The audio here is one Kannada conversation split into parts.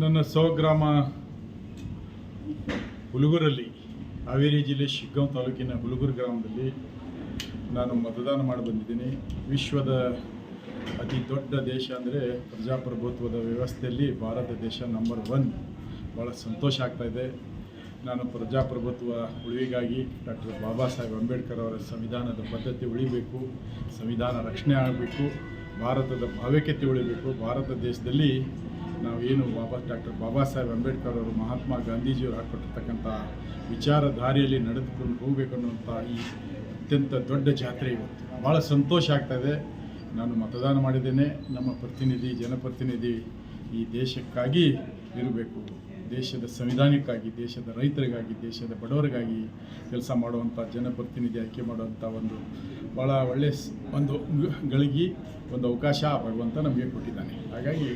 ನನ್ನ ಸ್ವಗ್ರಾಮ ಹುಲಗೂರಲ್ಲಿ ಹಾವೇರಿ ಜಿಲ್ಲೆ ಶಿಗ್ಗಾಂವ್ ತಾಲೂಕಿನ ಹುಲಗೂರು ಗ್ರಾಮದಲ್ಲಿ ನಾನು ಮತದಾನ ಮಾಡಿ ಬಂದಿದ್ದೀನಿ. ವಿಶ್ವದ ಅತಿ ದೊಡ್ಡ ದೇಶ ಅಂದರೆ ಪ್ರಜಾಪ್ರಭುತ್ವದ ವ್ಯವಸ್ಥೆಯಲ್ಲಿ ಭಾರತ ದೇಶ ನಂಬರ್ ಒನ್ ಭಾಳ ಸಂತೋಷ ಆಗ್ತಾ ಇದೆ. ನಾನು ಪ್ರಜಾಪ್ರಭುತ್ವ ಉಳಿವಿಗಾಗಿ ಡಾಕ್ಟರ್ ಬಾಬಾ ಸಾಹೇಬ್ ಅಂಬೇಡ್ಕರ್ ಅವರ ಸಂವಿಧಾನದ ಬದ್ಧತೆ ಉಳಿಬೇಕು, ಸಂವಿಧಾನ ರಕ್ಷಣೆ ಆಗಬೇಕು, ಭಾರತದ ಭಾವೈಕ್ಯತೆ ಉಳಿಬೇಕು. ಭಾರತ ದೇಶದಲ್ಲಿ ನಾವೇನು ಬಾಬಾ ಡಾಕ್ಟರ್ ಬಾಬಾ ಸಾಹೇಬ್ ಅಂಬೇಡ್ಕರ್ ಅವರು ಮಹಾತ್ಮ ಗಾಂಧೀಜಿಯವರು ಹಾಕ್ಕೊಟ್ಟಿರ್ತಕ್ಕಂಥ ವಿಚಾರಧಾರೆಯಲ್ಲಿ ನಡೆದುಕೊಂಡು ಹೋಗಬೇಕು ಅನ್ನುವಂಥ ಈ ಅತ್ಯಂತ ದೊಡ್ಡ ಜಾತ್ರೆ ಇವತ್ತು. ಭಾಳ ಸಂತೋಷ ಆಗ್ತಾಯಿದೆ ನಾನು ಮತದಾನ ಮಾಡಿದ್ದೇನೆ. ನಮ್ಮ ಪ್ರತಿನಿಧಿ, ಜನಪ್ರತಿನಿಧಿ ಈ ದೇಶಕ್ಕಾಗಿ ಇರಬೇಕು. ದೇಶದ ಸಂವಿಧಾನಕ್ಕಾಗಿ, ದೇಶದ ರೈತರಿಗಾಗಿ, ದೇಶದ ಬಡವರಿಗಾಗಿ ಕೆಲಸ ಮಾಡುವಂಥ ಜನಪ್ರತಿನಿಧಿ ಆಯ್ಕೆ ಮಾಡುವಂಥ ಒಂದು ಭಾಳ ಒಳ್ಳೆಯ ಒಂದು ಗಳಿಗೆ ಒಂದು ಅವಕಾಶ ಭಗವಂತ ನಮಗೆ ಕೊಟ್ಟಿದ್ದಾನೆ. ಹಾಗಾಗಿ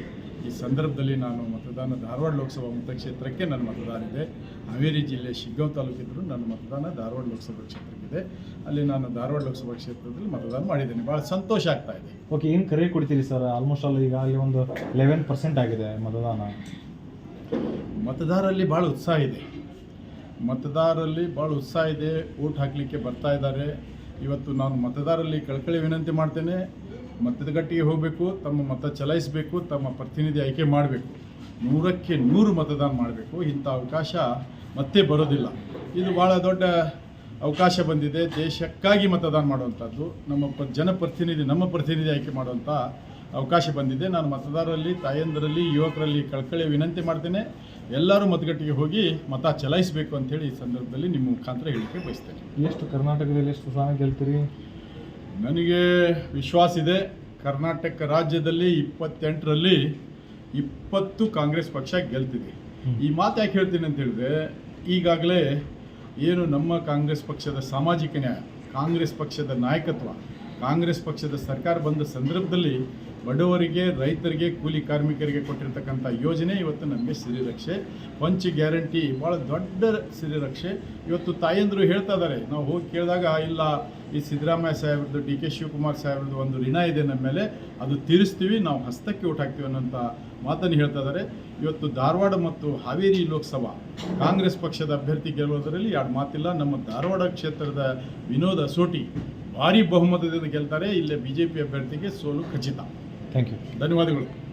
ಈ ಸಂದರ್ಭದಲ್ಲಿ ನಾನು ಮತದಾನ ಧಾರವಾಡ ಲೋಕಸಭಾ ಮತಕ್ಷೇತ್ರಕ್ಕೆ ನನ್ನ ಮತದಾನ ಇದೆ. ಹಾವೇರಿ ಜಿಲ್ಲೆ ಶಿಗ್ಗಾಂವ್ ತಾಲೂಕಿದ್ರು ನನ್ನ ಮತದಾನ ಧಾರವಾಡ ಲೋಕಸಭಾ ಕ್ಷೇತ್ರಕ್ಕಿದೆ. ಅಲ್ಲಿ ನಾನು ಧಾರವಾಡ ಲೋಕಸಭಾ ಕ್ಷೇತ್ರದಲ್ಲಿ ಮತದಾನ ಮಾಡಿದ್ದೇನೆ. ಭಾಳ ಸಂತೋಷ ಆಗ್ತಾ ಇದೆ. ಓಕೆ ಏನು ಕರೆ ಕೊಡ್ತೀರಿ ಸರ್? ಆಲ್ಮೋಸ್ಟ್ ಆಲ್ ಈಗಾಗಲೇ ಒಂದು ಲೆವೆನ್ ಪರ್ಸೆಂಟ್ ಆಗಿದೆ ಮತದಾನ. ಮತದಾರರಲ್ಲಿ ಭಾಳ ಉತ್ಸಾಹ ಇದೆ. ಮತದಾರರಲ್ಲಿ ಭಾಳ ಉತ್ಸಾಹ ಇದೆ. ಓಟ್ ಹಾಕಲಿಕ್ಕೆ ಬರ್ತಾ ಇದ್ದಾರೆ. ಇವತ್ತು ನಾನು ಮತದಾರರಲ್ಲಿ ಕಳಕಳಿ ವಿನಂತಿ ಮಾಡ್ತೇನೆ. ಮತಗಟ್ಟೆಗೆ ಹೋಗಬೇಕು, ತಮ್ಮ ಮತ ಚಲಾಯಿಸಬೇಕು, ತಮ್ಮ ಪ್ರತಿನಿಧಿ ಆಯ್ಕೆ ಮಾಡಬೇಕು. ನೂರಕ್ಕೆ ನೂರು ಮತದಾನ ಮಾಡಬೇಕು. ಇಂಥ ಅವಕಾಶ ಮತ್ತೆ ಬರೋದಿಲ್ಲ. ಇದು ಭಾಳ ದೊಡ್ಡ ಅವಕಾಶ ಬಂದಿದೆ. ದೇಶಕ್ಕಾಗಿ ಮತದಾನ ಮಾಡುವಂಥದ್ದು, ನಮ್ಮ ಪ ಜನಪ್ರತಿನಿಧಿ, ನಮ್ಮ ಪ್ರತಿನಿಧಿ ಆಯ್ಕೆ ಮಾಡುವಂಥ ಅವಕಾಶ ಬಂದಿದೆ. ನಾನು ಮತದಾರರಲ್ಲಿ, ತಾಯಂದರಲ್ಲಿ, ಯುವಕರಲ್ಲಿ ಕಳ್ಕಳಿ ವಿನಂತಿ ಮಾಡ್ತೇನೆ. ಎಲ್ಲರೂ ಮತಗಟ್ಟೆಗೆ ಹೋಗಿ ಮತ ಚಲಾಯಿಸಬೇಕು ಅಂತೇಳಿ ಈ ಸಂದರ್ಭದಲ್ಲಿ ನಿಮ್ಮ ಮುಖಾಂತರ ಹೇಳಿಕೆ ಬಯಸ್ತೇನೆ. ಎಷ್ಟು ಕರ್ನಾಟಕದಲ್ಲಿ ಎಷ್ಟು ಸ್ಥಾನ ಗೆಲ್ತೀರಿ? ನನಗೆ ವಿಶ್ವಾಸ ಇದೆ ಕರ್ನಾಟಕ ರಾಜ್ಯದಲ್ಲಿ ಇಪ್ಪತ್ತೆಂಟರಲ್ಲಿ ಇಪ್ಪತ್ತು ಕಾಂಗ್ರೆಸ್ ಪಕ್ಷ ಗೆಲ್ತಿದೆ. ಈ ಮಾತು ಯಾಕೆ ಹೇಳ್ತೀನಿ ಅಂತ ಹೇಳಿದ್ರೆ ಈಗಾಗಲೇ ಏನು ನಮ್ಮ ಕಾಂಗ್ರೆಸ್ ಪಕ್ಷದ ಸಾಮಾಜಿಕ ನ್ಯಾಯ ಕಾಂಗ್ರೆಸ್ ಪಕ್ಷದ ನಾಯಕತ್ವ ಕಾಂಗ್ರೆಸ್ ಪಕ್ಷದ ಸರ್ಕಾರ ಬಂದ ಸಂದರ್ಭದಲ್ಲಿ ಬಡವರಿಗೆ, ರೈತರಿಗೆ, ಕೂಲಿ ಕಾರ್ಮಿಕರಿಗೆ ಕೊಟ್ಟಿರ್ತಕ್ಕಂಥ ಯೋಜನೆ ಇವತ್ತು ನಮಗೆ ಸಿರಿರಕ್ಷೆ. ಪಂಚ್ ಗ್ಯಾರಂಟಿ ಭಾಳ ದೊಡ್ಡ ಸಿರಿರಕ್ಷೆ. ಇವತ್ತು ತಾಯಂದರು ಹೇಳ್ತಾ ಇದ್ದಾರೆ, ನಾವು ಹೋಗಿ ಕೇಳಿದಾಗ ಇಲ್ಲ, ಈ ಸಿದ್ದರಾಮಯ್ಯ ಸಾಹೇಬ್ರದ್ದು, ಡಿ ಕೆ ಶಿವಕುಮಾರ್ ಸಾಹೇಬ್ರದ್ದು ಒಂದು ಋಣ ಇದೆ ನಮ್ಮ ಮೇಲೆ, ಅದು ತೀರಿಸ್ತೀವಿ, ನಾವು ಹಸ್ತಕ್ಕೆ ಊಟ ಹಾಕ್ತೀವಿ ಅನ್ನೋಂಥ ಮಾತನ್ನು ಹೇಳ್ತಾ ಇದ್ದಾರೆ. ಇವತ್ತು ಧಾರವಾಡ ಮತ್ತು ಹಾವೇರಿ ಲೋಕಸಭಾ, ಕಾಂಗ್ರೆಸ್ ಪಕ್ಷದ ಅಭ್ಯರ್ಥಿ ಗೆಲ್ಲುವುದರಲ್ಲಿ ಎರಡು ಮಾತಿಲ್ಲ. ನಮ್ಮ ಧಾರವಾಡ ಕ್ಷೇತ್ರದ ವಿನೋದ್ ಅಸೋಟಿ ಭಾರಿ ಬಹುಮತದಿಂದ ಗೆಲ್ತಾರೆ. ಇಲ್ಲೇ ಬಿ ಜೆ ಪಿ ಅಭ್ಯರ್ಥಿಗೆ ಸೋಲು ಖಚಿತ. ಥ್ಯಾಂಕ್ ಯು ಧನ್ಯವಾದಗಳು.